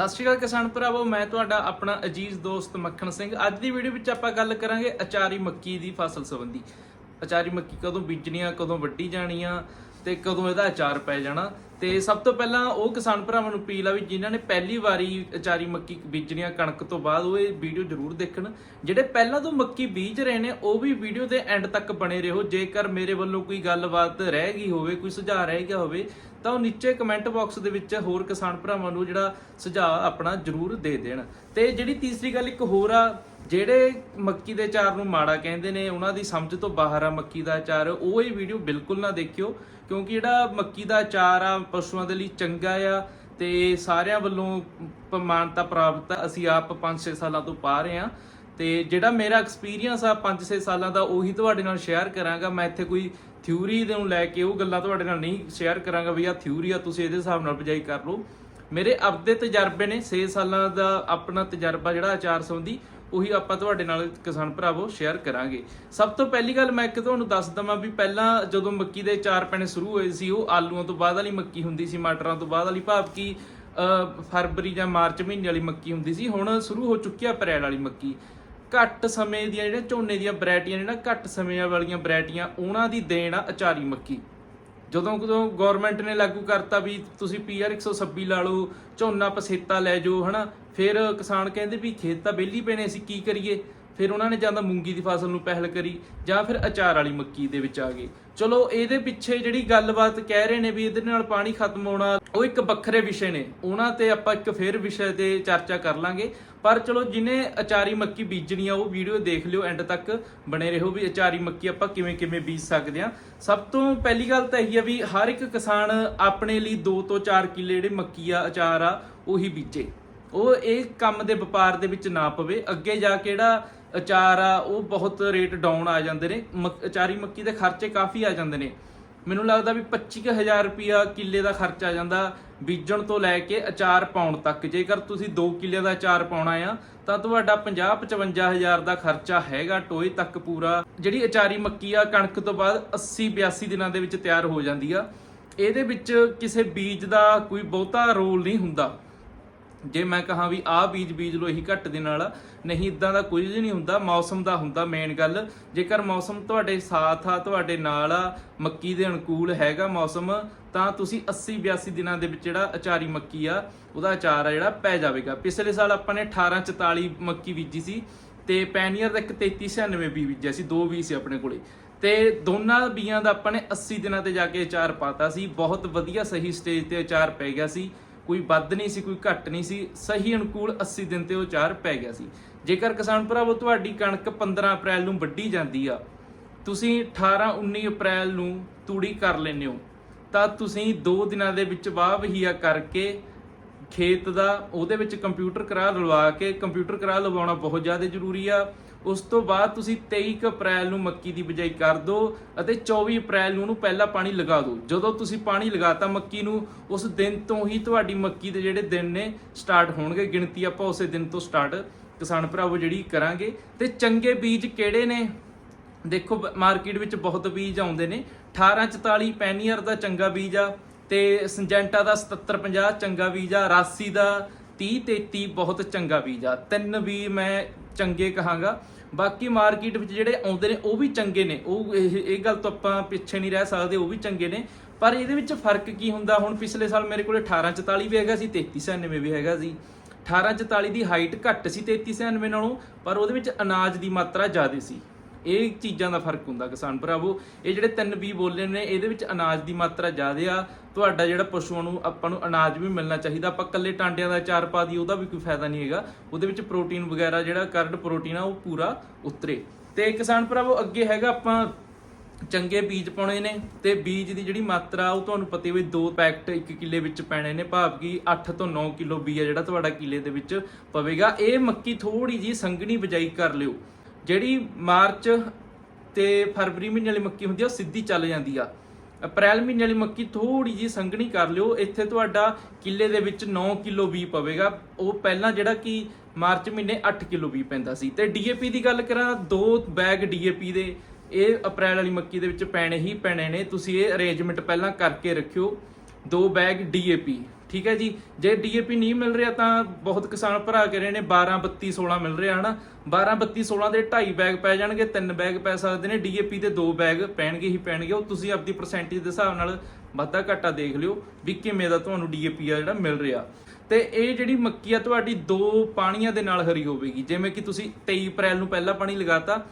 ਸਤਿ ਸ਼੍ਰੀ ਅਕਾਲ ਕਿਸਾਨ ਭਰਾਵੋ, ਮੈਂ ਤੁਹਾਡਾ ਆਪਣਾ ਅਜੀਜ਼ ਦੋਸਤ ਮੱਖਣ ਸਿੰਘ। ਅੱਜ ਦੀ ਵੀਡੀਓ ਵਿੱਚ ਆਪਾਂ ਗੱਲ ਕਰਾਂਗੇ ਅਚਾਰੀ ਮੱਕੀ ਦੀ ਫਸਲ ਸੰਬੰਧੀ। ਅਚਾਰੀ ਮੱਕੀ ਕਦੋਂ ਬੀਜਣੀ ਆ ਕਦੋਂ ਵੱਢੀ ਜਾਣੀ ਆ ਤੇ ਕਦੋਂ ਇਹਦਾ ਅਚਾਰ ਪੈ ਜਾਣਾ। ਤੇ ਸਭ ਤੋਂ ਪਹਿਲਾਂ ਉਹ ਕਿਸਾਨ ਭਰਾਵਾਂ ਨੂੰ ਅਪੀਲ ਆ ਵੀ ਜਿਨ੍ਹਾਂ ਨੇ ਪਹਿਲੀ ਵਾਰੀ ਅਚਾਰੀ ਮੱਕੀ ਬੀਜਣੀਆਂ ਕਣਕ ਤੋਂ ਬਾਅਦ, ਉਹ ਇਹ ਵੀਡੀਓ ਜ਼ਰੂਰ ਦੇਖਣ। ਜਿਹੜੇ ਪਹਿਲਾਂ ਤੋਂ ਮੱਕੀ ਬੀਜ ਰਹੇ ਨੇ, ਉਹ ਵੀ ਵੀਡੀਓ ਦੇ ਐਂਡ ਤੱਕ ਬਣੇ ਰਹੋ। ਜੇਕਰ ਮੇਰੇ ਵੱਲੋਂ ਕੋਈ ਗੱਲਬਾਤ ਰਹਿ ਗਈ ਹੋਵੇ, ਕੋਈ ਸੁਝਾਅ ਰਹਿ ਗਿਆ ਹੋਵੇ, ਤਾਂ ਉਹ ਨੀਚੇ ਕਮੈਂਟ ਬਾਕਸ ਦੇ ਵਿੱਚ ਹੋਰ ਕਿਸਾਨ ਭਰਾਵਾਂ ਨੂੰ ਜਿਹੜਾ ਸੁਝਾਅ ਆਪਣਾ ਜ਼ਰੂਰ ਦੇ ਦੇਣ। ਤੇ ਜਿਹੜੀ ਤੀਸਰੀ ਗੱਲ ਇੱਕ ਹੋਰ ਆ, ਜਿਹੜੇ ਮੱਕੀ ਦੇ ਅਚਾਰ ਨੂੰ ਮਾੜਾ ਕਹਿੰਦੇ ਨੇ, ਉਹਨਾਂ ਦੀ ਸਮਝ ਤੋਂ ਬਾਹਰ ਆ ਮੱਕੀ ਦਾ ਅਚਾਰ, ਉਹ ਇਹ ਵੀਡੀਓ ਬਿਲਕੁਲ ਨਾ ਦੇਖਿਓ। ਕਿਉਂਕਿ ਜਿਹੜਾ ਮੱਕੀ ਦਾ ਅਚਾਰ ਆ, ਪਸ਼ੂਆਂ ਦੇ ਲਈ ਚੰਗਾ ਆ ਤੇ ਸਾਰਿਆਂ ਵੱਲੋਂ ਪ੍ਰਮਾਣਤਾ ਪ੍ਰਾਪਤ ਆ। ਅਸੀਂ ਆਪ 5-6 ਸਾਲਾਂ ਤੋਂ ਪਾ ਰਹੇ ਆ ਤੇ ਜਿਹੜਾ ਮੇਰਾ ਐਕਸਪੀਰੀਅੰਸ ਆ 5-6 ਸਾਲਾਂ ਦਾ, ਉਹੀ ਤੁਹਾਡੇ ਨਾਲ ਸ਼ੇਅਰ ਕਰਾਂਗਾ। ਮੈਂ ਇੱਥੇ ਕੋਈ ਥਿਊਰੀ ਦੇ ਨੂੰ ਲੈ ਕੇ ਉਹ ਗੱਲਾਂ ਤੁਹਾਡੇ ਨਾਲ ਨਹੀਂ ਸ਼ੇਅਰ ਕਰਾਂਗਾ ਵੀ ਆ ਥਿਊਰੀ ਆ, ਤੁਸੀਂ ਇਹਦੇ ਹਿਸਾਬ ਨਾਲ ਬਜਾਈ ਕਰ ਲਓ। ਮੇਰੇ ਆਪਦੇ ਤਜਰਬੇ ਨੇ 6 ਸਾਲਾਂ ਦਾ ਆਪਣਾ ਤਜਰਬਾ ਜਿਹੜਾ ਆਚਾਰ ਸੰਬੰਧੀ। ਉਹੀ ਆਪਾਂ ਤੁਹਾਡੇ ਨਾਲ ਕਿਸਾਨ ਭਰਾਵੋ ਸ਼ੇਅਰ ਕਰਾਂਗੇ। ਸਭ ਤੋਂ ਪਹਿਲੀ ਗੱਲ ਮੈਂ ਇੱਕ ਤੁਹਾਨੂੰ ਦੱਸ ਦਵਾਂ ਵੀ ਪਹਿਲਾਂ ਜਦੋਂ ਮੱਕੀ ਦੇ ਚਾਰ ਪੈਣੇ ਸ਼ੁਰੂ ਹੋਏ ਸੀ, ਉਹ ਆਲੂਆਂ ਤੋਂ ਬਾਅਦ ਵਾਲੀ ਮੱਕੀ ਹੁੰਦੀ ਸੀ, ਮਟਰਾਂ ਤੋਂ ਬਾਅਦ ਵਾਲੀ, ਭਾਵ ਕਿ ਫਰਵਰੀ ਜਾਂ ਮਾਰਚ ਮਹੀਨੇ ਵਾਲੀ ਮੱਕੀ ਹੁੰਦੀ ਸੀ, ਹੁਣ ਸ਼ੁਰੂ ਹੋ ਚੁੱਕੀ ਆ ਅਪ੍ਰੈਲ ਵਾਲੀ ਮੱਕੀ। ਘੱਟ ਸਮੇਂ ਦੀਆਂ ਜਿਹੜੀਆਂ ਝੋਨੇ ਦੀਆਂ ਵੈਰਾਈਟੀਆਂ ਨੇ ਨਾ, ਘੱਟ ਸਮੇਂ ਵਾਲੀਆਂ ਵੈਰਾਈਟੀਆਂ, ਉਹਨਾਂ ਦੀ ਦੇਣ ਆ ਅਚਾਰੀ ਮੱਕੀ। ਜਦੋਂ ਕਦੋਂ ਗਵਰਨਮੈਂਟ ਨੇ ਲਾਗੂ ਕਰਤਾ ਵੀ ਤੁਸੀਂ ਪੀਆਰ 126 ਲਾ ਲਓ, ਝੋਨਾ ਪਸੇਤਾ ਲੈ ਜਾਓ, ਹਨਾ? ਫਿਰ ਕਿਸਾਨ ਕਹਿੰਦੇ ਵੀ ਖੇਤ ਤਾਂ ਵਿਹਲੀ ਪੈਣੇ ਅਸੀਂ, ਕੀ ਕਰੀਏ? ਫਿਰ ਉਹਨਾਂ ਨੇ ਜਾਂ ਤਾਂ ਮੂੰਗੀ ਦੀ ਫਸਲ ਨੂੰ ਪਹਿਲ ਕਰੀ ਜਾਂ ਫਿਰ ਅਚਾਰ ਵਾਲੀ ਮੱਕੀ ਦੇ ਵਿੱਚ ਆ ਗਏ। ਚਲੋ, ਇਹਦੇ ਪਿੱਛੇ ਜਿਹੜੀ ਗੱਲਬਾਤ ਕਹਿ ਰਹੇ ਨੇ ਵੀ ਇਹਦੇ ਨਾਲ ਪਾਣੀ ਖਤਮ ਹੋਣਾ, ਉਹ ਇੱਕ ਵੱਖਰੇ ਵਿਸ਼ੇ ਨੇ। ਉਹਨਾਂ ਤੇ ਆਪਾਂ ਇੱਕ ਫੇਰ ਵਿਸ਼ੇ ਤੇ ਚਰਚਾ ਕਰ ਲਾਂਗੇ। ਪਰ ਚਲੋ, ਜਿਨੇ ਅਚਾਰੀ ਮੱਕੀ ਬੀਜਣੀ ਆ, ਉਹ ਵੀਡੀਓ ਦੇਖ ਲਿਓ ਐਂਡ ਤੱਕ ਬਣੇ ਰਹੋ ਵੀ ਅਚਾਰੀ ਮੱਕੀ ਆਪਾਂ ਕਿਵੇਂ ਕਿਵੇਂ ਬੀਜ ਸਕਦੇ ਆ। ਸਭ ਤੋਂ ਪਹਿਲੀ ਗੱਲ ਤਾਂ ਇਹੀ ਆ ਵੀ ਹਰ ਇੱਕ ਕਿਸਾਨ ਆਪਣੇ ਲਈ 2 ਤੋਂ 4 ਕਿੱਲੇ ਜਿਹੜੇ ਮੱਕੀ ਆ, ਅਚਾਰ ਆ, ਉਹੀ ਬੀਜੇ। ਉਹ ਇਹ ਕੰਮ ਦੇ ਵਪਾਰ ਦੇ ਵਿੱਚ ਨਾ ਪਵੇ। ਅੱਗੇ ਜਾ ਕੇ ਜਿਹੜਾ ਅਚਾਰ ਆ, ਉਹ ਬਹੁਤ ਰੇਟ ਡਾਊਨ ਆ ਜਾਂਦੇ ਨੇ। ਮੱਕ- ਅਚਾਰੀ ਮੱਕੀ ਦੇ ਖਰਚੇ ਕਾਫੀ ਆ ਜਾਂਦੇ ਨੇ। ਮੈਨੂੰ ਲੱਗਦਾ ਵੀ 25000 ਰੁਪਿਆ ਕਿੱਲੇ ਦਾ ਖਰਚ ਆ ਜਾਂਦਾ ਬੀਜਣ ਤੋਂ ਲੈ ਕੇ ਅਚਾਰ ਪਾਉਣ ਤੱਕ। ਜੇਕਰ ਤੁਸੀਂ 2 ਕਿੱਲੇ ਦਾ ਅਚਾਰ ਪਾਉਣਾ ਆ, ਤਾਂ ਤੁਹਾਡਾ 50 55000 ਦਾ ਖਰਚਾ ਹੈਗਾ ਟੋਏ ਤੱਕ ਪੂਰਾ। ਜਿਹੜੀ ਅਚਾਰੀ ਮੱਕੀ ਆ, ਕਣਕ ਤੋਂ ਬਾਅਦ 80 82 ਦਿਨਾਂ ਦੇ ਵਿੱਚ ਤਿਆਰ ਹੋ ਜਾਂਦੀ ਆ। ਇਹਦੇ ਵਿੱਚ ਕਿਸੇ ਬੀਜ ਦਾ ਕੋਈ ਬਹੁਤਾ ਰੋਲ ਨਹੀਂ ਹੁੰਦਾ। ਜੇ ਮੈਂ ਕਹਾਂ ਵੀ ਆਹ ਬੀਜ ਬੀਜ ਲੋ ਇਹੀ ਘੱਟ ਦੇ ਨਾਲ, ਨਹੀਂ ਇਦਾਂ ਦਾ ਕੁਝ ਨਹੀਂ ਹੁੰਦਾ, ਮੌਸਮ ਦਾ ਹੁੰਦਾ ਮੇਨ ਗੱਲ। ਜੇਕਰ ਮੌਸਮ ਤੁਹਾਡੇ ਸਾਥ ਆ, ਤੁਹਾਡੇ ਨਾਲ ਆ, ਮੱਕੀ ਦੇ ਅਨੁਕੂਲ ਹੈਗਾ ਮੌਸਮ, ਤਾਂ ਤੁਸੀਂ 80 82 ਦਿਨਾਂ ਦੇ ਵਿੱਚ ਜਿਹੜਾ ਅਚਾਰੀ ਮੱਕੀ ਆ, ਉਹਦਾ ਅਚਾਰ ਆ ਜਿਹੜਾ ਪੈ ਜਾਵੇਗਾ। ਪਿਛਲੇ ਸਾਲ ਆਪਾਂ ਨੇ 1844 ਮੱਕੀ ਬੀਜੀ ਸੀ, ਤੇ ਪੈਨੀਅਰ ਦਾ ਇੱਕ 3396 ਬੀ ਬੀਜਿਆ ਸੀ, ਦੋ ਬੀ ਸੀ ਆਪਣੇ ਕੋਲੇ। ਤੇ ਦੋਨਾਂ ਬੀਆਂ ਦਾ ਆਪਾਂ ਨੇ 80 ਦਿਨਾਂ ਤੇ ਜਾ ਕੇ ਅਚਾਰ ਪਾਤਾ ਸੀ, ਬਹੁਤ ਵਧੀਆ ਸਹੀ ਸਟੇਜ ਤੇ ਅਚਾਰ ਪੈ ਗਿਆ ਸੀ। ਕੋਈ ਵੱਧ ਨਹੀਂ ਸੀ, ਕੋਈ ਘੱਟ ਨਹੀਂ ਸੀ, ਸਹੀ ਅਨੁਕੂਲ 80 ਦਿਨ ਤੇ ਉਹ ਚਾਰ ਪੈ ਗਿਆ ਸੀ। ਜੇਕਰ ਕਿਸਾਨ ਭਰਾਵੋ, ਤੁਹਾਡੀ ਕਣਕ 15 ਅਪ੍ਰੈਲ ਨੂੰ ਵੱਢੀ ਜਾਂਦੀ ਆ, ਤੁਸੀਂ 18 19 ਅਪ੍ਰੈਲ ਨੂੰ ਤੂੜੀ ਕਰ ਲੈਂਦੇ ਹੋ, ਤਾਂ ਤੁਸੀਂ 2 ਦਿਨਾਂ ਦੇ ਵਿੱਚ ਵਾਹ ਵਹੀਆ ਕਰਕੇ ਖੇਤ ਦਾ ਉਹਦੇ ਵਿੱਚ ਕੰਪਿਊਟਰ ਕਰਾ ਲਵਾ ਕੇ, ਕੰਪਿਊਟਰ ਕਰਾ ਲਵਾਉਣਾ ਬਹੁਤ ਜ਼ਿਆਦਾ ਜ਼ਰੂਰੀ ਆ। ਉਸ ਤੋਂ ਬਾਅਦ ਤੁਸੀਂ 23 ਕੁ ਅਪ੍ਰੈਲ ਨੂੰ ਮੱਕੀ ਦੀ ਬਿਜਾਈ ਕਰ ਦਿਓ ਅਤੇ 24 ਅਪ੍ਰੈਲ ਨੂੰ ਉਹਨੂੰ ਪਹਿਲਾ ਪਾਣੀ ਲਗਾ ਦਿਓ ਜਦੋਂ ਤੁਸੀਂ ਪਾਣੀ ਲਗਾਤਾ ਮੱਕੀ ਨੂੰ, ਉਸ ਦਿਨ ਤੋਂ ਹੀ ਤੁਹਾਡੀ ਮੱਕੀ ਦੇ ਜਿਹੜੇ ਦਿਨ ਨੇ ਸਟਾਰਟ ਹੋਣਗੇ। ਗਿਣਤੀ ਆਪਾਂ ਉਸੇ ਦਿਨ ਤੋਂ ਸਟਾਰਟ ਕਿਸਾਨ ਭਰਾਵੋ ਜਿਹੜੀ ਕਰਾਂਗੇ। ਤੇ ਚੰਗੇ ਬੀਜ ਕਿਹੜੇ ਨੇ? ਦੇਖੋ ਮਾਰਕੀਟ ਵਿੱਚ ਬਹੁਤ ਬੀਜ ਆਉਂਦੇ ਨੇ। 1844 ਪੈਨੀਅਰ ਦਾ ਚੰਗਾ ਬੀਜ ਆ ਤੇ ਸਿੰਜੈਂਟਾ ਦਾ 7750 ਚੰਗਾ ਬੀਜ ਆ, ਰਾਸੀ ਦਾ 3033 ਬਹੁਤ ਚੰਗਾ ਬੀਜ ਆ। ਤਿੰਨ ਵੀ ਮੈਂ ਚੰਗੇ ਕਹਾਂਗਾ। ਬਾਕੀ ਮਾਰਕੀਟ ਵਿੱਚ ਜਿਹੜੇ ਆਉਂਦੇ ਨੇ, ਉਹ ਵੀ ਚੰਗੇ ਨੇ। ਉਹ ਇਹ ਇਹ ਗੱਲ ਤੋਂ ਆਪਾਂ ਪਿੱਛੇ ਨਹੀਂ ਰਹਿ ਸਕਦੇ, ਉਹ ਵੀ ਚੰਗੇ ਨੇ। ਪਰ ਇਹਦੇ ਵਿੱਚ ਫ਼ਰਕ ਕੀ ਹੁੰਦਾ? ਹੁਣ ਪਿਛਲੇ ਸਾਲ ਮੇਰੇ ਕੋਲੇ 1844 ਵੀ ਹੈਗਾ ਸੀ 3399 ਵੀ ਹੈਗਾ ਸੀ। 1844 ਦੀ ਹਾਈਟ ਘੱਟ ਸੀ 3399 ਨਾਲੋਂ, ਪਰ ਉਹਦੇ ਵਿੱਚ ਅਨਾਜ ਦੀ ਮਾਤਰਾ ਜ਼ਿਆਦਾ ਸੀ। ਇਹ ਚੀਜ਼ਾਂ ਦਾ ਫ਼ਰਕ ਹੁੰਦਾ ਕਿਸਾਨ ਭਰਾਵੋ। ਇਹ ਜਿਹੜੇ ਤਿੰਨ ਬੀ ਬੋਲੇ ਨੇ, ਇਹਦੇ ਵਿੱਚ ਅਨਾਜ ਦੀ ਮਾਤਰਾ ਜ਼ਿਆਦਾ ਆ। ਤੁਹਾਡਾ ਜਿਹੜਾ ਪਸ਼ੂਆਂ ਨੂੰ ਆਪਾਂ ਨੂੰ ਅਨਾਜ ਵੀ ਮਿਲਣਾ ਚਾਹੀਦਾ, ਆਪਾਂ ਕੱਲੇ ਟਾਂਡਿਆਂ ਦਾ ਚਾਰ ਪਾ ਦੀ ਉਹਦਾ ਵੀ ਕੋਈ ਫਾਇਦਾ ਨਹੀਂ ਹੈਗਾ। ਉਹਦੇ ਵਿੱਚ ਪ੍ਰੋਟੀਨ ਵਗੈਰਾ ਜਿਹੜਾ ਕਰਡ ਪ੍ਰੋਟੀਨ ਆ, ਉਹ ਪੂਰਾ ਉਤਰੇ। ਤੇ ਕਿਸਾਨ ਭਰਾਵੋ, ਅੱਗੇ ਹੈਗਾ ਆਪਾਂ ਚੰਗੇ ਬੀਜ ਪਾਉਣੇ ਨੇ, ਤੇ ਬੀਜ ਦੀ ਜਿਹੜੀ ਮਾਤਰਾ, ਉਹ ਤੁਹਾਨੂੰ ਪਤਾ ਹੀ ਵੀ ਦੋ ਪੈਕਟ 1 ਕਿੱਲੇ ਵਿੱਚ ਪੈਣੇ ਨੇ, ਭਾਵ ਕਿ 8 ਤੋਂ 9 ਕਿਲੋ ਬੀ ਆ ਜਿਹੜਾ ਤੁਹਾਡਾ ਕਿੱਲੇ ਦੇ ਵਿੱਚ ਪਵੇਗਾ। ਇਹ ਮੱਕੀ ਥੋੜੀ ਜੀ ਸੰਘਣੀ ਬਜਾਈ ਕਰ ਲਿਓ। ਜਿਹੜੀ ਮਾਰਚ ਤੇ ਫਰਵਰੀ ਮਹੀਨੇ ਵਾਲੀ ਮੱਕੀ ਹੁੰਦੀ ਆ, ਉਹ ਸਿੱਧੀ ਚੱਲ ਜਾਂਦੀ ਆ। ਅਪ੍ਰੈਲ ਮਹੀਨੇ ਵਾਲੀ ਮੱਕੀ ਥੋੜੀ ਜੀ ਸੰਘਣੀ ਕਰ ਲਿਓ। ਇੱਥੇ ਤੁਹਾਡਾ ਕਿੱਲੇ ਦੇ ਵਿੱਚ 9 ਕਿਲੋ ਬੀ ਪਵੇਗਾ। ਉਹ ਪਹਿਲਾਂ ਜਿਹੜਾ ਕਿ ਮਾਰਚ ਮਹੀਨੇ 8 ਕਿਲੋ ਬੀ ਪੈਂਦਾ ਸੀ। ਤੇ ਡੀਏਪੀ ਦੀ ਗੱਲ ਕਰਾਂ, ਦੋ ਬੈਗ ਡੀਏਪੀ ਦੇ, ਇਹ ਅਪ੍ਰੈਲ ਵਾਲੀ ਮੱਕੀ ਦੇ ਵਿੱਚ ਪੈਣੇ ਹੀ ਪੈਣੇ ਨੇ। ਤੁਸੀਂ ਇਹ ਅਰੇਂਜਮੈਂਟ ਪਹਿਲਾਂ ਕਰਕੇ ਰੱਖਿਓ। ਦੋ ਬੈਗ ਡੀਏਪੀ ਠੀਕ ਹੈ ਜੀ। ਜੇ ਡੀਏਪੀ ਨਹੀਂ ਮਿਲ ਰਿਹਾ ਤਾਂ ਬਹੁਤ ਕਿਸਾਨ ਭਰਾ ਕਹਿ ਰਹੇ ਨੇ 12 32 16 ਮਿਲ ਰਿਹਾ, ਹਨਾ? 12 32 16 ਦੇ 2.5 ਬੈਗ ਪੈ ਜਾਣਗੇ 3 ਬੈਗ ਪੈ ਸਕਦੇ ਨੇ ਡੀਏਪੀ ਦੇ 2 ਬੈਗ ਪੈਣਗੇ ਹੀ ਪੈਣਗੇ, ਉਹ ਤੁਸੀਂ ਆਪਦੀ ਪਰਸੈਂਟੇਜ ਦੇ ਹਿਸਾਬ ਨਾਲ ਵਾਧਾ ਘਾਟਾ ਦੇਖ ਲਿਓ ਵੀ ਕਿਵੇਂ ਦਾ ਤੁਹਾਨੂੰ ਡੀਏਪੀ ਆ ਜਿਹੜਾ ਮਿਲ ਰਿਹਾ। ਤੇ ਇਹ ਜਿਹੜੀ ਮੱਕੀ ਆ, ਤੁਹਾਡੀ ਦੋ ਪਾਣੀਆਂ ਦੇ ਨਾਲ ਹਰੀ ਹੋਵੇਗੀ, ਜਿਵੇਂ ਕਿ ਤੁਸੀਂ 23 ਅਪ੍ਰੈਲ ਨੂੰ ਪਹਿਲਾ ਪਾਣੀ ਲਗਾਤਾ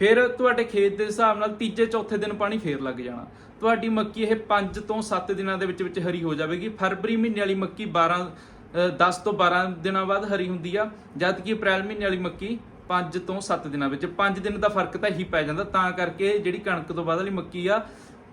ਫਿਰ ਤੁਹਾਡੇ ਖੇਤ ਦੇ ਹਿਸਾਬ ਨਾਲ ਤੀਜੇ ਚੌਥੇ ਦਿਨ ਪਾਣੀ ਫੇਰ ਲੱਗ ਜਾਣਾ। ਤੁਹਾਡੀ ਮੱਕੀ ਇਹ 5 ਤੋਂ 7 ਦਿਨਾਂ ਦੇ ਵਿੱਚ ਵਿੱਚ ਹਰੀ ਹੋ ਜਾਵੇਗੀ। ਫਰਵਰੀ ਮਹੀਨੇ ਵਾਲੀ ਮੱਕੀ 12 ਅ, 10 ਤੋਂ 12 ਦਿਨਾਂ ਬਾਅਦ ਹਰੀ ਹੁੰਦੀ ਆ। ਜਦ ਕਿ ਅਪ੍ਰੈਲ ਮਹੀਨੇ ਵਾਲੀ ਮੱਕੀ 5 ਤੋਂ 7 ਦਿਨਾਂ ਵਿੱਚ। 5 ਦਿਨ ਦਾ ਫ਼ਰਕ ਤਾਂ ਹੀ ਪੈ ਜਾਂਦਾ। ਤਾਂ ਕਰਕੇ ਜਿਹੜੀ ਕਣਕ ਤੋਂ ਬਾਅਦ ਵਾਲੀ ਮੱਕੀ ਆ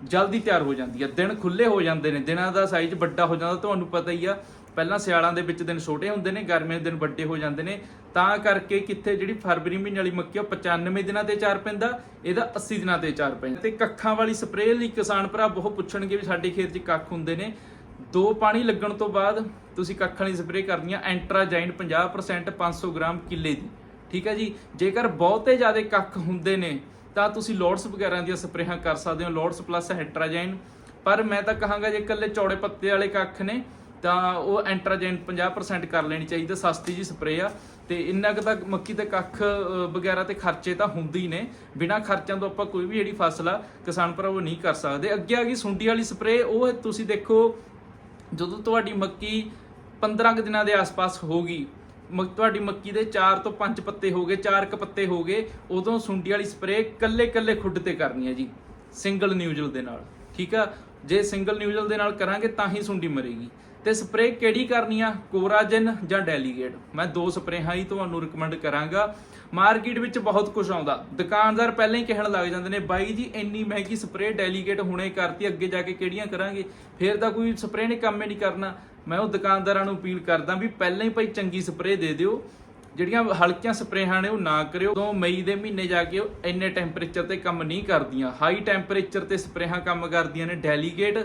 ਜਲਦੀ ਤਿਆਰ ਹੋ ਜਾਂਦੀ ਆ। ਦਿਨ ਖੁੱਲੇ ਹੋ ਜਾਂਦੇ ਨੇ। ਦਿਨਾਂ ਦਾ ਸਾਈਜ਼ ਵੱਡਾ ਹੋ ਜਾਂਦਾ। ਤੁਹਾਨੂੰ ਪਤਾ ਹੀ ਆ ਪਹਿਲਾਂ ਸਿਆਲਾਂ ਦੇ ਵਿੱਚ ਦਿਨ ਛੋਟੇ ਹੁੰਦੇ ਨੇ, ਗਰਮੀਆਂ ਦੇ ਦਿਨ ਵੱਡੇ ਹੋ ਜਾਂਦੇ ਨੇ, ਤਾਂ ਕਰਕੇ ਕਿੱਥੇ ਜਿਹੜੀ ਫਰਵਰੀ ਮਹੀਨੇ ਵਾਲੀ ਮੱਕੀ ਉਹ 95 ਦਿਨਾਂ ਤੇ ਚਾਰ ਪੈਂਦਾ, ਇਹਦਾ 80 ਦਿਨਾਂ ਤੇ ਚਾਰ ਪੈਂਦਾ। ਤੇ ਕੱਖਾਂ ਵਾਲੀ ਸਪਰੇਅ ਲਈ ਕਿਸਾਨ ਭਰਾ ਬਹੁਤ ਪੁੱਛਣਗੇ ਵੀ ਸਾਡੇ ਖੇਤ 'ਚ ਕੱਖ ਹੁੰਦੇ ਨੇ। ਦੋ ਪਾਣੀ ਲੱਗਣ ਤੋਂ ਬਾਅਦ ਤੁਸੀਂ ਕੱਖਾਂ ਵਾਲੀ ਸਪਰੇਅ ਕਰਨੀ ਆ, ਐਂਟਰਾਜਾਈਨ 50% 500 ਗ੍ਰਾਮ ਕਿੱਲੇ ਦੀ। ਠੀਕ ਹੈ ਜੀ? ਜੇਕਰ ਬਹੁਤੇ ਜ਼ਿਆਦਾ ਕੱਖ ਹੁੰਦੇ ਨੇ, ਤਾਂ ਤੁਸੀਂ ਲੋਡਸ ਵਗੈਰਾ ਦੀਆਂ ਸਪਰੇਹਾਂ ਕਰ ਸਕਦੇ ਹੋ। ਲੋਡਸ ਪਲੱਸ ਐਂਟਰਾਜਾਈਨ ਪਰ ਮੈਂ ਤਾਂ ਕਹਾਂਗਾ, ਜੇ ਇਕੱਲੇ ਚੌੜੇ ਪੱਤੇ ਵਾਲੇ ਕੱਖ ਨੇ ਤਾਂ ਉਹ ਐਂਟਰਾਜੈਨ 50% ਕਰ ਲੈਣੀ ਚਾਹੀਦੀ, ਸਸਤੀ ਜੀ ਸਪਰੇਅ ਆ। ਤੇ ਇੰਨਾ ਕੁ ਤਾਂ ਮੱਕੀ ਤੇ ਕੱਖ ਵਗੈਰਾ ਤੇ ਖਰਚੇ ਤਾਂ ਹੁੰਦੇ ਹੀ ਨੇ। ਬਿਨਾ ਖਰਚਿਆਂ ਤੋਂ ਆਪਾਂ ਕੋਈ ਵੀ ਜਿਹੜੀ ਫਸਲ ਆ, ਕਿਸਾਨ ਭਰਾ ਨਹੀਂ ਕਰ ਸਕਦੇ। ਅੱਗੇ ਆ ਗਈ ਸੁੰਡੀ ਵਾਲੀ ਸਪਰੇਅ, ਉਹ ਤੁਸੀਂ ਦੇਖੋ, ਜਦੋਂ ਤੁਹਾਡੀ ਮੱਕੀ 15 ਕੁ ਦਿਨਾਂ ਦੇ ਆਸ-ਪਾਸ ਹੋਗੀ ਮ- ਤੁਹਾਡੀ ਮੱਕੀ ਦੇ 4 ਤੋਂ 5 ਪੱਤੇ ਹੋ ਗਏ 4 ਕ ਪੱਤੇ ਹੋ ਗਏ, ਉਦੋਂ ਸੁੰਡੀ ਵਾਲੀ ਸਪਰੇਅ ਕੱਲੇ-ਕੱਲੇ ਖੁੱਡ ਤੇ ਕਰਨੀ ਹੈ ਜੀ, ਸਿੰਗਲ ਨਿਊਜ਼ਲ ਦੇ ਨਾਲ, ਠੀਕ ਆ? ਜੇ ਸਿੰਗਲ ਨਿਊਜ਼ਲ ਦੇ ਨਾਲ ਕਰਾਂਗੇ, ਤਾਂ ਹੀ ਸੁੰਡੀ ਮਰੇਗੀ। ਤੇ ਸਪਰੇਅ ਕਿਹੜੀ ਕਰਨੀ ਆ? ਕੋਰਾਜਨ ਜਾਂ ਡੈਲੀਗੇਟ? ਮੈਂ ਦੋ ਸਪਰੇਹਾਂ ਹੀ ਤੁਹਾਨੂੰ ਰეკਮੈਂਡ ਕਰਾਂਗਾ। ਮਾਰਕੀਟ ਵਿੱਚ ਬਹੁਤ ਕੁਝ ਆਉਂਦਾ। ਦੁਕਾਨਦਾਰ ਪਹਿਲਾਂ ਹੀ ਕਹਿਣ ਲੱਗ ਜਾਂਦੇ ਨੇ, ਬਾਈ ਜੀ, ਇੰਨੀ ਮਹਿੰਗੀ ਸਪਰੇਅ ਡੈਲੀਗੇਟ ਹੁਣੇ ਕਰਤੀ, ਅੱਗੇ ਜਾ ਕੇ ਕਿਹੜੀਆਂ ਕਰਾਂਗੇ? ਫਿਰ ਤਾਂ ਕੋਈ ਸਪਰੇਅ ਨੇ ਕੰਮ ਹੀ ਨਹੀਂ ਕਰਨਾ। ਮੈਂ ਉਹ ਦੁਕਾਨਦਾਰਾਂ ਨੂੰ ਅਪੀਲ ਕਰਦਾ ਵੀ ਪਹਿਲਾਂ ਹੀ ਭਾਈ ਚੰਗੀ ਸਪਰੇਅ ਦੇ ਦਿਓ। ਜਿਹੜੀਆਂ ਹਲਕੀਆਂ ਸਪਰੇਹਾਂ ਨੇ ਉਹ ਨਾ ਕਰਿਓ। ਉਦੋਂ ਮਈ ਦੇ ਮਹੀਨੇ ਜਾ ਕੇ ਉਹ ਇੰਨੇ ਟੈਂਪਰੇਚਰ ਤੇ ਕੰਮ ਨਹੀਂ ਕਰਦੀਆਂ। ਹਾਈ ਟੈਂਪਰੇਚਰ ਤੇ ਸਪਰੇਹਾਂ ਕੰਮ ਕਰਦੀਆਂ ਨੇ। ਡੈਲੀਗੇਟ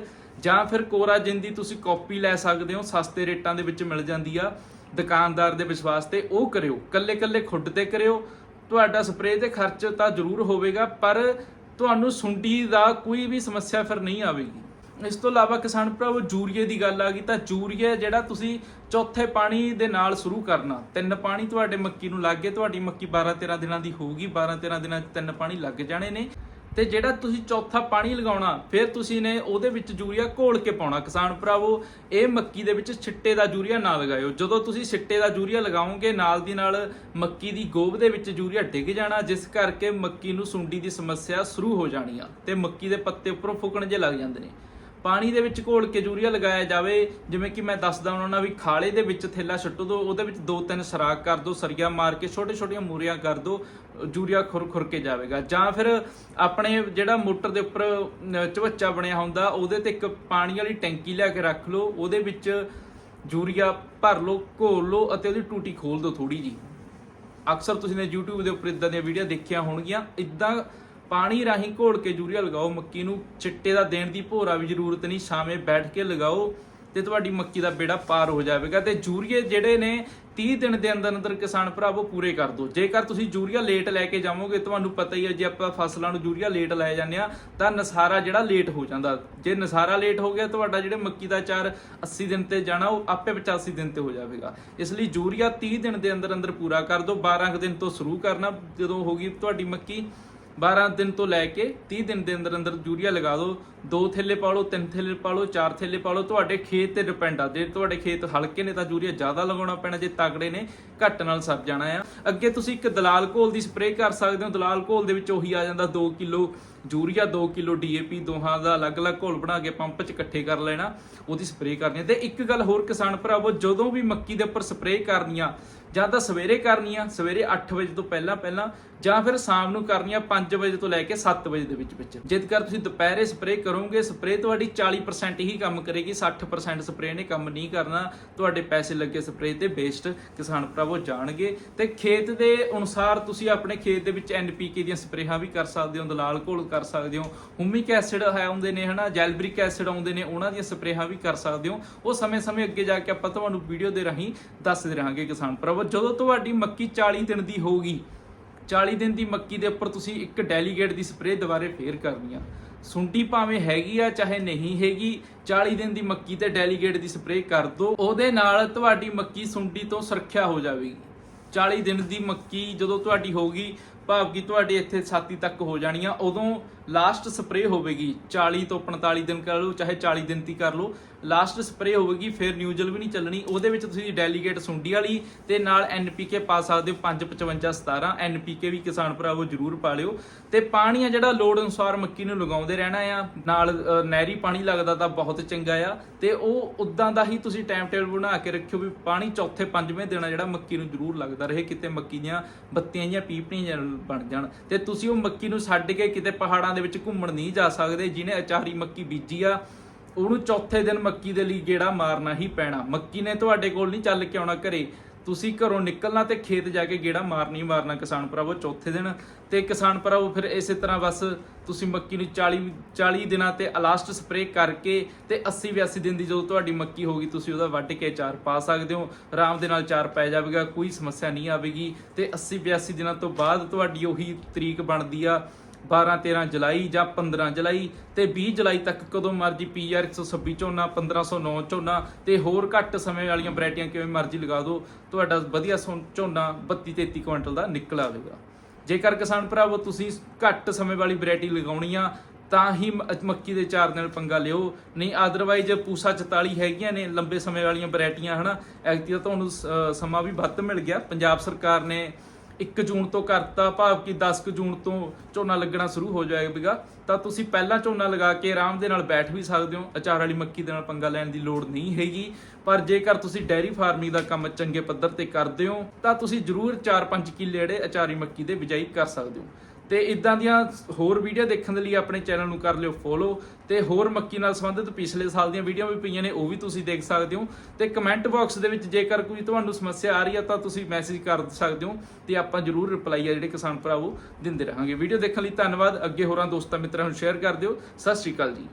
ਜਾਂ ਫਿਰ ਕੋਰਾਜਨ ਦੀ ਤੁਸੀਂ ਕਾਪੀ ਲੈ ਸਕਦੇ ਹੋ, ਸਸਤੇ ਰੇਟਾਂ ਦੇ ਵਿੱਚ ਮਿਲ ਜਾਂਦੀ ਆ, ਦੁਕਾਨਦਾਰ ਦੇ ਵਿਸ਼ਵਾਸ ਤੇ ਉਹ ਕਰਿਓ ਕੱਲੇ ਕੱਲੇ ਖੁੱਡ ਤੇ ਕਰਿਓ, ਤੁਹਾਡਾ ਸਪਰੇਅ ਤੇ ਖਰਚ ਤਾਂ ਜ਼ਰੂਰ ਹੋਵੇਗਾ, ਪਰ ਤੁਹਾਨੂੰ ਸੁੰਡੀ ਦਾ ਕੋਈ ਵੀ ਸਮੱਸਿਆ ਫਿਰ ਨਹੀਂ ਆਵੇਗੀ। ਇਸ ਤੋਂ ਇਲਾਵਾ ਕਿਸਾਨ ਭਰਾਵੋ ਜੂਰੀਏ ਦੀ ਗੱਲ ਆ ਗਈ ਤਾਂ ਜੂਰੀਆ ਜਿਹੜਾ ਤੁਸੀਂ ਚੌਥੇ ਪਾਣੀ ਦੇ ਨਾਲ ਸ਼ੁਰੂ ਕਰਨਾ, ਤਿੰਨ ਪਾਣੀ ਤੁਹਾਡੇ ਮੱਕੀ ਨੂੰ ਲੱਗ ਗਏ, ਤੁਹਾਡੀ ਮੱਕੀ 12 13 ਦਿਨਾਂ ਦੀ ਹੋਊਗੀ 12 13 ਦਿਨਾਂ 'ਚ ਤਿੰਨ ਪਾਣੀ ਲੱਗ ਜਾਣੇ ਨੇ। ਤੇ ਜਿਹੜਾ ਤੁਸੀਂ ਚੌਥਾ ਪਾਣੀ ਲਗਾਉਣਾ, ਫਿਰ ਤੁਸੀਂ ਨੇ ਉਹਦੇ ਵਿੱਚ ਯੂਰੀਆ ਘੋਲ ਕੇ ਪਾਉਣਾ, ਕਿਸਾਨ ਭਰਾਵੋ। ਇਹ ਮੱਕੀ ਦੇ ਵਿੱਚ ਛਿੱਟੇ ਦਾ ਯੂਰੀਆ ਨਾ ਲਗਾਇਓ। ਜਦੋਂ ਤੁਸੀਂ ਛਿੱਟੇ ਦਾ ਯੂਰੀਆ ਲਗਾਓਗੇ, ਨਾਲ ਦੀ ਨਾਲ ਮੱਕੀ ਦੀ ਗੋਭ ਦੇ ਵਿੱਚ ਯੂਰੀਆ ਡਿੱਗ ਜਾਣਾ, ਜਿਸ ਕਰਕੇ ਮੱਕੀ ਨੂੰ ਸੁੰਡੀ ਦੀ ਸਮੱਸਿਆ ਸ਼ੁਰੂ ਹੋ ਜਾਣੀ ਆ ਤੇ ਮੱਕੀ ਦੇ ਪੱਤੇ ਉੱਪਰੋਂ ਫੁਕਣ ਜੇ ਲੱਗ ਜਾਂਦੇ ਨੇ। ਪਾਣੀ ਦੇ ਵਿੱਚ ਘੋਲ ਕੇ ਯੂਰੀਆ ਲਗਾਇਆ ਜਾਵੇ, ਜਿਵੇਂ ਕਿ ਮੈਂ ਦੱਸਦਾ ਉਹਨਾਂ ਵੀ ਖਾਲੇ ਦੇ ਵਿੱਚ ਥੈਲਾ ਛੱਟੋ ਦੋ, ਉਹਦੇ ਵਿੱਚ ਦੋ ਤਿੰਨ ਸਰਾਖ ਕਰ ਦੋ, ਸਰੀਆ ਮਾਰ ਕੇ ਛੋਟੇ ਛੋਟੀਆਂ ਮੂਰੀਆਂ ਕਰ ਦੋ, ਯੂਰੀਆ ਖੁਰ ਖੁਰ ਕੇ ਜਾਵੇਗਾ। ਜਾਂ ਫਿਰ ਆਪਣੇ ਜਿਹੜਾ ਮੋਟਰ ਦੇ ਉੱਪਰ ਚਵੱਚਾ ਬਣਿਆ ਹੁੰਦਾ, ਉਹਦੇ ਤੇ ਇੱਕ ਪਾਣੀ ਵਾਲੀ ਟੈਂਕੀ ਲਿਆ ਕੇ ਰੱਖ ਲਓ, ਉਹਦੇ ਵਿੱਚ ਯੂਰੀਆ ਭਰ ਲਓ, ਘੋਲ ਲਓ ਅਤੇ ਉਹਦੀ ਟੂਟੀ ਖੋਲ ਦਿਓ ਥੋੜੀ ਜੀ ਅਕਸਰ ਤੁਸੀਂ ਨੇ YouTube ਦੇ ਉੱਪਰ ਇਦਾਂ ਦੀਆਂ ਵੀਡੀਓ ਦੇਖੀਆਂ ਹੋਣਗੀਆਂ। ਇਦਾਂ ਪਾਣੀ ਰਾਹੀਂ ਘੋਲ ਕੇ ਯੂਰੀਆ ਲਗਾਓ। ਮੱਕੀ ਨੂੰ ਚਿੱਟੇ ਦਾ ਦੇਣ ਦੀ ਭੋਰਾ ਵੀ ਜ਼ਰੂਰਤ ਨਹੀਂ। ਛਾਵੇਂ ਬੈਠ ਕੇ ਲਗਾਓ ਤੇ ਤੁਹਾਡੀ ਮੱਕੀ ਦਾ ਬੇੜਾ ਪਾਰ ਹੋ ਜਾਵੇਗਾ। ਤੇ ਯੂਰੀਏ ਜਿਹੜੇ ਨੇ 30 ਦਿਨ ਦੇ ਅੰਦਰ ਅੰਦਰ ਕਿਸਾਨ ਭਰਾਵੋ ਪੂਰੇ ਕਰ ਦਿਓ ਜੇਕਰ ਤੁਸੀਂ ਯੂਰੀਆ ਲੇਟ ਲੈ ਕੇ ਜਾਵੋਗੇ, ਤੁਹਾਨੂੰ ਪਤਾ ਹੀ ਹੈ, ਜੇ ਆਪਾਂ ਫਸਲਾਂ ਨੂੰ ਯੂਰੀਆ ਲੇਟ ਲੈ ਜਾਂਦੇ ਆ ਤਾਂ ਨਸਾਰਾ ਜਿਹੜਾ ਲੇਟ ਹੋ ਜਾਂਦਾ। ਜੇ ਨਸਾਰਾ ਲੇਟ ਹੋ ਗਿਆ, ਤੁਹਾਡਾ ਜਿਹੜੇ ਮੱਕੀ ਦਾ ਚਾਰ 80 ਦਿਨ ਤੇ ਜਾਣਾ, ਉਹ ਆਪੇ 85 ਦਿਨ ਤੇ ਹੋ ਜਾਵੇਗਾ। ਇਸ ਲਈ ਯੂਰੀਆ 30 ਦਿਨ ਦੇ ਅੰਦਰ ਅੰਦਰ ਪੂਰਾ ਕਰ ਦਿਓ 12 ਕੁ ਦਿਨ ਤੋਂ ਸ਼ੁਰੂ ਕਰਨਾ। ਜਦੋਂ ਹੋਗੀ ਤੁਹਾਡੀ ਮੱਕੀ 12 ਦਿਨ ਤੋਂ ਲੈ ਕੇ 30 ਦਿਨ ਦੇ ਅੰਦਰ ਅੰਦਰ ਯੂਰੀਆ ਲਗਾ ਦਿਓ। ਦੋ ਥੈਲੇ ਪਾ ਲਓ, ਤਿੰਨ ਥੈਲੇ ਪਾ ਲਓ, ਚਾਰ ਥੈਲੇ ਪਾ ਲਓ। ਤੁਹਾਡੇ ਖੇਤ ਤੇ ਡਿਪੈਂਡ ਆ। ਜੇ ਤੁਹਾਡੇ ਖੇਤ ਹਲਕੇ ਨੇ ਤਾਂ ਯੂਰੀਆ ਜ਼ਿਆਦਾ ਲਗਾਉਣਾ ਪੈਣਾ, ਜੇ ਤਗੜੇ ਨੇ ਘੱਟ ਨਾਲ ਸਰ ਜਾਣਾ ਆ। ਅੱਗੇ ਤੁਸੀਂ ਇੱਕ ਦਲਾਲ ਘੋਲ ਦੀ ਸਪਰੇਅ ਕਰ ਸਕਦੇ ਹੋ। ਦਲਾਲ ਘੋਲ ਦੇ ਵਿੱਚ ਉਹੀ ਆ ਜਾਂਦਾ 2 ਕਿਲੋ ਯੂਰੀਆ 2 ਕਿਲੋ ਡੀਏਪੀ ਦੋਹਾਂ ਦਾ ਅਲੱਗ-ਅਲੱਗ ਘੋਲ ਬਣਾ ਕੇ ਪੰਪ 'ਚ ਇਕੱਠੇ ਕਰ ਲੈਣਾ, ਉਹਦੀ ਸਪਰੇਅ ਕਰਨੀ ਹੈ। ਤੇ ਇੱਕ ਗੱਲ ਹੋਰ ਕਿਸਾਨ ਭਰਾਵੋ, ਜਦੋਂ ਵੀ ਮੱਕੀ ਦੇ ਉੱਪਰ ਸਪਰੇਅ ਕਰਨੀਆਂ, ਜਾਂ ਤਾਂ ਸਵੇਰੇ ਕਰਨੀਆਂ, ਸਵੇਰੇ 8 ਵਜੇ ਤੋਂ ਪਹਿਲਾਂ ਪਹਿਲਾਂ, ਜਾਂ ਫਿਰ ਸ਼ਾਮ ਨੂੰ ਕਰਨੀਆਂ 5 ਵਜੇ ਤੋਂ ਲੈ ਕੇ 7 ਵਜੇ ਦੇ ਵਿੱਚ ਵਿੱਚ। ਜੇਕਰ ਤੁਸੀਂ ਦੁਪਹਿਰੇ ਸਪਰੇਅ ਕਰੋਗੇ, ਸਪਰੇਅ ਤੁਹਾਡੀ 40% ਹੀ ਕੰਮ ਕਰੇਗੀ 60% ਸਪਰੇਅ ਨੇ ਕੰਮ ਨਹੀਂ ਕਰਨਾ। ਤੁਹਾਡੇ ਪੈਸੇ ਲੱਗੇ ਸਪਰੇਅ ਤੇ ਵੇਸਟ ਕਿਸਾਨ ਭਰਾਵੋ, ਜਾਣਗੇ। ਤੇ ਖੇਤ ਦੇ ਅਨੁਸਾਰ ਤੁਸੀਂ ਆਪਣੇ ਖੇਤ ਦੇ ਵਿੱਚ ਐਨਪੀਕੇ ਦੀਆਂ ਸਪਰੇਹਾਂ ਵੀ ਕਰ ਸਕਦੇ ਹੋ, ਦਲਾਲ ਘੋਲ ਕਰ ਸਕਦੇ ਹੋ। ਹੁਮਿਕ ਐਸਿਡ ਹੈ ਆਉਂਦੇ ਨੇ ਹਨਾ ਜੈਲਬ੍ਰਿਕ ਐਸਿਡ ਆਉਂਦੇ ਨੇ, ਉਹਨਾਂ ਦੀਆਂ ਸਪਰੇਹਾਂ ਵੀ ਕਰ ਸਕਦੇ ਹੋ। ਉਹ ਸਮੇਂ-ਸਮੇਂ ਅੱਗੇ ਜਾ ਕੇ ਆਪਾਂ ਤੁਹਾਨੂੰ ਵੀਡੀਓ ਦੇ ਰਾਹੀਂ ਦੱਸਦੇ ਰਹਾਂਗੇ ਕਿਸਾਨ ਭਰਾਵੋ। ਜਦੋਂ ਤੁਹਾਡੀ ਮੱਕੀ 40 ਦਿਨ ਦੀ ਹੋਊਗੀ 40 ਦਿਨ ਦੀ ਮੱਕੀ ਦੇ ਉੱਪਰ ਤੁਸੀਂ ਇੱਕ ਡੈਲੀਗੇਟ ਦੀ ਸਪਰੇਅ ਦੁਬਾਰੇ ਫੇਰ ਕਰਨੀ ਆ। ਸੁੰਡੀ ਭਾਵੇਂ ਹੈਗੀ ਆ, ਚਾਹੇ ਨਹੀਂ ਹੈਗੀ 40 ਦਿਨ ਦੀ ਮੱਕੀ ਤੇ ਡੈਲੀਗੇਟ ਦੀ ਸਪਰੇਅ ਕਰ ਦਿਓ ਉਹਦੇ ਨਾਲ ਤੁਹਾਡੀ ਮੱਕੀ ਸੁੰਡੀ ਤੋਂ ਸੁਰੱਖਿਆ ਹੋ ਜਾਵੇਗੀ। 40 ਦਿਨ ਦੀ ਮੱਕੀ ਜਦੋਂ ਤੁਹਾਡੀ ਹੋਗੀ ਭਾਵ ਕਿ ਤੁਹਾਡੇ ਇੱਥੇ ਛਾਤੀ ਤੱਕ ਹੋ ਜਾਣੀ ਆ ਉਦੋਂ ਲਾਸਟ ਸਪਰੇਅ ਹੋਵੇਗੀ 40 ਤੋਂ 45 ਦਿਨ ਕਰ ਲਓ, ਚਾਹੇ 40 ਦਿਨ ਤੀ ਕਰ ਲਓ। ਲਾਸਟ ਸਪਰੇਅ ਹੋਵੇਗੀ, ਫਿਰ ਨਿਊਜ਼ਲ ਵੀ ਨਹੀਂ ਚੱਲਣੀ। ਉਹਦੇ ਵਿੱਚ ਤੁਸੀਂ ਡੈਲੀਗੇਟ ਸੁੰਡੀ ਵਾਲੀ ਤੇ ਨਾਲ ਐਨਪੀਕੇ ਪਾ ਸਕਦੇ ਹੋ 555 17 ਐਨਪੀਕੇ ਵੀ ਕਿਸਾਨ ਭਰਾਵੋ ਜਰੂਰ ਪਾ ਲਿਓ। ਤੇ ਪਾਣੀ ਆ ਜਿਹੜਾ ਲੋੜ ਅਨੁਸਾਰ ਮੱਕੀ ਨੂੰ ਲਗਾਉਂਦੇ ਰਹਿਣਾ ਆ, ਨਾਲ ਨਹਿਰੀ ਪਾਣੀ ਲੱਗਦਾ ਤਾਂ ਬਹੁਤ ਚੰਗਾ ਆ। ਤੇ ਉਹ ਉਦਾਂ ਦਾ ਹੀ ਤੁਸੀਂ ਟਾਈਮ ਟੇਬਲ ਬਣਾ ਕੇ ਰੱਖਿਓ ਵੀ ਪਾਣੀ ਚੌਥੇ, ਪੰਜਵੇਂ ਦਿਨ ਜਿਹੜਾ ਮੱਕੀ ਨੂੰ ਜਰੂਰ ਲੱਗਦਾ ਰਹੇ, ਕਿਤੇ ਮੱਕੀ ਦੀਆਂ ਬੱਤੀਆਂ ਜਾਂ ਪੀਪਣੀਆਂ ਬਣ ਜਾਣ। ਤੇ ਤੁਸੀਂ ਉਹ ਮੱਕੀ ਨੂੰ ਛੱਡ ਕੇ ਕਿਤੇ ਪਹਾੜਾਂ ਦੇ ਵਿੱਚ ਘੁੰਮਣ ਨਹੀਂ ਜਾ ਸਕਦੇ, ਜਿਹਨੇ ਅਚਾਰੀ ਮੱਕੀ ਬੀਜੀ ਆ, ਉਹਨੂੰ ਚੌਥੇ ਦਿਨ ਮੱਕੀ ਦੇ ਲਈ ਗੇੜਾ ਮਾਰਨਾ ਹੀ ਪੈਣਾ। ਮੱਕੀ ਨੇ ਤੁਹਾਡੇ ਕੋਲ ਨਹੀਂ ਚੱਲ ਕੇ ਆਉਣਾ ਘਰੇ। ਤੁਸੀਂ ਘਰੋਂ ਨਿਕਲਣਾ ਤੇ ਖੇਤ ਜਾ ਕੇ ਗੇੜਾ ਮਾਰਨੀ ਹੀ ਮਾਰਨਾ ਕਿਸਾਨ ਭਰਾਵੋ, ਚੌਥੇ ਦਿਨ। ਤੇ ਕਿਸਾਨ ਭਰਾਵੋ, ਫਿਰ ਇਸੇ ਤਰ੍ਹਾਂ ਬਸ ਤੁਸੀਂ ਮੱਕੀ ਨੂੰ 40 40 ਦਿਨਾਂ ਤੇ ਅਲਾਸਟ ਸਪਰੇਅ ਕਰਕੇ ਤੇ 80 82 ਦਿਨ ਦੀ ਜਦੋਂ ਤੁਹਾਡੀ ਮੱਕੀ ਹੋਗੀ ਤੁਸੀਂ ਉਹਦਾ ਵੱਢ ਕੇ ਚਾਰ ਪਾ ਸਕਦੇ ਹੋ। ਆਰਾਮ ਦੇ ਨਾਲ ਚਾਰ ਪੈ ਜਾਵੇਗਾ, ਕੋਈ ਸਮੱਸਿਆ ਨਹੀਂ ਆਵੇਗੀ। ਤੇ 80 82 ਦਿਨਾਂ ਤੋਂ ਬਾਅਦ ਤੁਹਾਡੀ ਉਹੀ ਤਰੀਕ ਬਣਦੀ ਆ। 12 13 ਜੁਲਾਈ ਜਾਂ 15 ਜੁਲਾਈ ਤੇ 20 ਜੁਲਾਈ ਤੱਕ ਕਦੋਂ ਮਰਜ਼ੀ ਪੀਆਰ 126 ਝੋਨਾ 1509 ਝੋਨਾ ਤੇ ਹੋਰ ਘੱਟ ਸਮੇਂ ਵਾਲੀਆਂ ਵੈਰਾਈਟੀਆਂ ਕਿਵੇਂ ਮਰਜ਼ੀ ਲਗਾ ਦਿਓ, ਤੁਹਾਡਾ ਵਧੀਆ ਸੋਨ- ਝੋਨਾ 32 33 ਕੁਇੰਟਲ ਦਾ ਨਿਕਲ ਆਵੇਗਾ। ਜੇਕਰ ਕਿਸਾਨ ਭਰਾਵੋ ਤੁਸੀਂ ਘੱਟ ਸਮੇਂ ਵਾਲੀ ਵੈਰਾਈਟੀ ਲਗਾਉਣੀ ਆ ਤਾਂ ਹੀ ਮੱਕੀ ਦੇ ਚਾਰ ਨਾਲ ਪੰਗਾ ਲਿਓ। ਨਹੀਂ ਆਦਰਵਾਈਜ਼ ਪੂਸਾ 44 ਹੈਗੀਆਂ ਨੇ, ਲੰਬੇ ਸਮੇਂ ਵਾਲੀਆਂ ਵੈਰਾਈਟੀਆਂ, ਹਨਾ? ਐਕਚੁਅਲੀ ਤੁਹਾਨੂੰ ਸ- ਸਮਾਂ ਵੀ ਵੱਧ ਮਿਲ ਗਿਆ। ਪੰਜਾਬ ਸਰਕਾਰ ਨੇ 1 ਜੂਨ ਤੋਂ ਕਰਤਾ, ਭਾਵ ਕਿ 10 ਕੁ ਜੂਨ ਤੋਂ ਝੋਨਾ ਲੱਗਣਾ ਸ਼ੁਰੂ ਹੋ ਜਾਏਗਾ। ਤਾਂ ਤੁਸੀਂ ਪਹਿਲਾਂ ਝੋਨਾ ਲਗਾ ਕੇ ਆਰਾਮ ਦੇ ਨਾਲ ਬੈਠ ਵੀ ਸਕਦੇ ਹੋ। ਅਚਾਰ ਵਾਲੀ ਮੱਕੀ ਦੇ ਨਾਲ ਪੰਗਾ ਲੈਣ ਦੀ ਲੋੜ ਨਹੀਂ ਹੈਗੀ। ਪਰ ਜੇਕਰ ਤੁਸੀਂ ਡੈਰੀ ਫਾਰਮਿੰਗ ਦਾ ਕੰਮ ਚੰਗੇ ਪੱਧਰ ਤੇ ਕਰਦੇ ਹੋ, ਤਾਂ ਤੁਸੀਂ ਜ਼ਰੂਰ 4-5 ਕਿੱਲੇ ਜਿਹੜੇ ਅਚਾਰੀ ਮੱਕੀ ਦੇ ਬਿਜਾਈ ਕਰ ਸਕਦੇ ਹੋ। ਤੇ ਇਦਾਂ ਦੀਆਂ ਹੋਰ ਵੀਡੀਓ ਦੇਖਣ ਦੇ ਲਈ ਆਪਣੇ ਚੈਨਲ ਨੂੰ ਕਰ ਲਿਓ ਫੋਲੋ ਤੇ ਹੋਰ ਮੱਕੀ ਨਾਲ ਸੰਬੰਧਿਤ ਪਿਛਲੇ ਸਾਲ ਦੀਆਂ ਵੀਡੀਓ ਵੀ ਪਈਆਂ ਨੇ, ਉਹ ਵੀ ਤੁਸੀਂ ਦੇਖ ਸਕਦੇ ਹੋ। ਤੇ ਕਮੈਂਟ ਬਾਕਸ ਦੇ ਵਿੱਚ ਜੇਕਰ ਕੋਈ ਤੁਹਾਨੂੰ ਸਮੱਸਿਆ ਆ ਰਹੀ ਹੈ ਤਾਂ ਤੁਸੀਂ ਮੈਸੇਜ ਕਰ ਸਕਦੇ ਹੋ ਤੇ ਆਪਾਂ ਜਰੂਰ ਰਿਪਲਾਈ ਆ ਜਿਹੜੇ ਕਿਸਾਨ ਭਰਾਵੋ ਦਿੰਦੇ ਰਹਾਂਗੇ। ਵੀਡੀਓ ਦੇਖਣ ਲਈ ਧੰਨਵਾਦ। ਅੱਗੇ ਹੋਰਾਂ ਦੋਸਤਾਂ ਮਿੱਤਰਾਂ ਨੂੰ ਸ਼ੇਅਰ ਕਰ ਦਿਓ। ਸਤਿ ਸ਼੍ਰੀ ਅਕਾਲ ਜੀ।